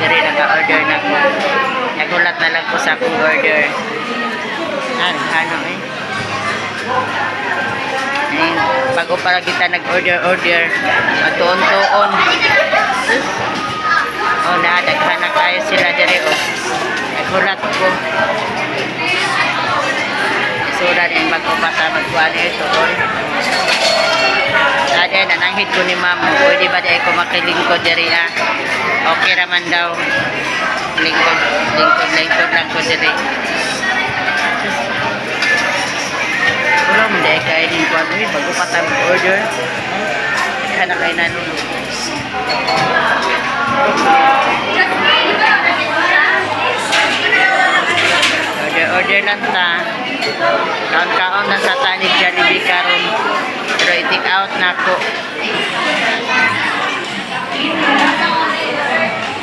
diri naka-order na ko. Nagulat na lang ko sa akong order. Ano, ano eh. Ayun, bago para kita nag-order-order, matuon-tuon. Oh, na, daghan na kayo sila diri oh. Nagulat ko. Sura din magpapata magkuhan ito oh. Dati, nananghid ko ni ma'am, pwede ba dahil ko makilingkod diri ah? Okay raman daw. Lingkod, lingkod, lingkod lang ko diri. Wala mo dahil kayo din ko ano eh, bago pa tayo order. Kaya na kayo nanunod. Order, order lang ta. Kaon-kaon na sa tanig Jollibee karon. Pero i-take out na ko.